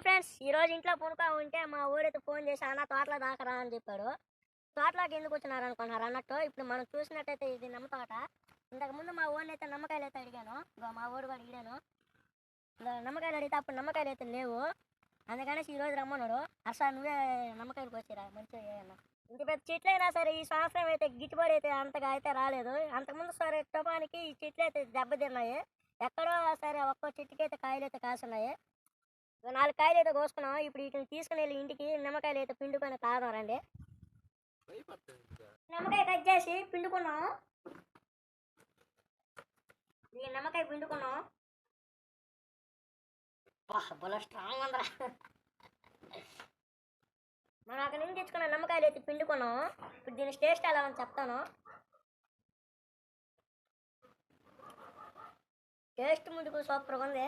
Hi friends ఈ రోజు ఇంట్లో పూనుకా ఉంటే మా ఊరైతే ఫోన్ చేసి అన్న తోటలో దాకరా అని చెప్పాడు. తోటలోకి ఎందుకు వచ్చినారు అనుకున్నారు అన్నట్టు ఇప్పుడు మనం చూసినట్టయితే ఇది నమ్మ తోట ఇంతకుముందు మా ఊరిని అయితే నమ్మకాయలు అయితే అడిగాను. మా ఊరు కూడా అడిగాను. నమ్మకాయలు అడిగితే అప్పుడు నమ్మకాయలు అయితే లేవు. అందుకనేసి ఈ రోజు రమ్మన్నాడు. అసలు నువ్వే నమ్మకాయలకు వచ్చిరా మంచిగా చేయన్న. ఇంత పెద్ద చెట్లు అయినా సరే ఈ సంవత్సరం అయితే గిట్టుబడి అయితే అంతగా అయితే రాలేదు. అంతకుముందు సరే టుపానికి ఈ చెట్లు అయితే దెబ్బతిన్నాయి. ఎక్కడో సరే ఒక్కో చెట్టుకి అయితే కాయలు అయితే కాసున్నాయి నాలుగు కాయలు అయితే కోసుకున్నాం. ఇప్పుడు వీటిని తీసుకుని వెళ్ళి ఇంటికి నిమ్మకాయలు అయితే పిండుకొని తాగదాం రండి. నిమ్మకాయ కట్ చేసి పిండుకున్నాం. ఈ నిమ్మకాయ పిండుకున్నాం. బల స్ట్రాంగ్ ఉందిరా. మనం అక్కడ నుంచి తెచ్చుకున్న నిమ్మకాయలు అయితే పిండుకున్నాం. ఇప్పుడు దీని టేస్ట్ ఎలా అని చెప్తాను. టేస్ట్ ముందుకు సూపర్గా ఉంది.